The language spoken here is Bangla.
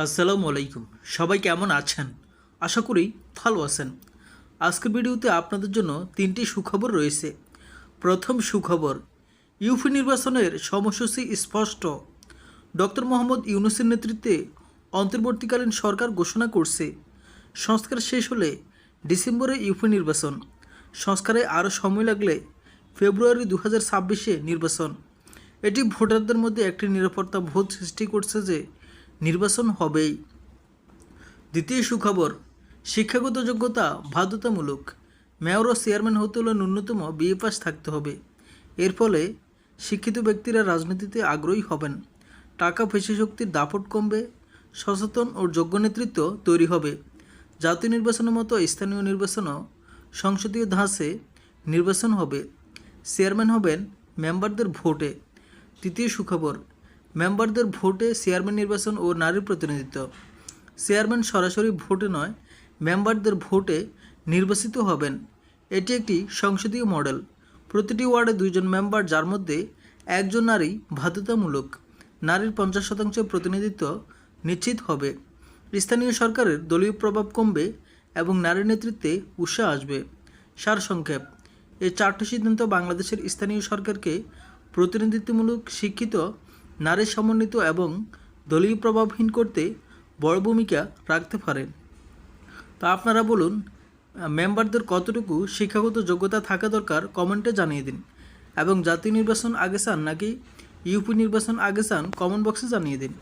আসসালামু আলাইকুম। সবাই কেমন আছেন? আশা করি ভালো আছেন। আজকের ভিডিওতে আপনাদের জন্য তিনটি সুখবর রয়েছে। প্রথম সুখবর, ইউপি নির্বাচনের সময়সূচি স্পষ্ট। ডক্টর মোহাম্মদ ইউনুসের নেতৃত্বে অন্তর্বর্তীকালীন সরকার ঘোষণা করছে। সংস্কার শেষ হলে ডিসেম্বরে ইউপি নির্বাচন। সংস্কারে আরও সময় লাগলে ফেব্রুয়ারি দু হাজার নির্বাচন। এটি ভোটারদের মধ্যে একটি নিরাপত্তা বোধ সৃষ্টি করছে যে নির্বাচন হবেই। দ্বিতীয় সুখবর, শিক্ষাগত যোগ্যতা বাধ্যতামূলক। মেয়র ও চেয়ারম্যান হতে হলে ন্যূনতম বিএ পাস থাকতে হবে। এর ফলে শিক্ষিত ব্যক্তিরা রাজনীতিতে আগ্রহী হবেন। টাকা পেশি শক্তির দাপট কমবে, সচেতন ও যোগ্য নেতৃত্ব তৈরি হবে। জাতীয় নির্বাচনের মতো স্থানীয় নির্বাচনও সংসদীয় ধাঁচে নির্বাচন হবে। চেয়ারম্যান হবেন মেম্বারদের ভোটে। তৃতীয় সুখবর মেম্বারদের ভোটে চেয়ারম্যান নির্বাচন ও নারীর প্রতিনিধিত্ব। চেয়ারম্যান সরাসরি ভোটে নয়, মেম্বারদের ভোটে নির্বাচিত হবেন। এটি একটি সংসদীয় মডেল। প্রতিটি ওয়ার্ডে দুইজন মেম্বার, যার মধ্যে একজন নারী বাধ্যতামূলক। নারীর পঞ্চাশ শতাংশ প্রতিনিধিত্ব নিশ্চিত হবে। স্থানীয় সরকারের দলীয় প্রভাব কমবে এবং নারী নেতৃত্বে উৎসাহ আসবে। সারসংক্ষেপ এই চারটি সিদ্ধান্ত বাংলাদেশের স্থানীয় সরকারকে প্রতিনিধিত্বমূলক, শিক্ষিত নারী সমন্বিত এবং দলীয় প্রভাবহীন করতে বড় ভূমিকা রাখতে পারেন। তা আপনারা বলুন, মেম্বারদের কতটুকু শিক্ষাগত যোগ্যতা থাকা দরকার কমেন্টে জানিয়ে দিন এবং জাতীয় নির্বাচন আগে চান নাকি ইউপি নির্বাচন আগে চান কমেন্ট বক্সে জানিয়ে দিন।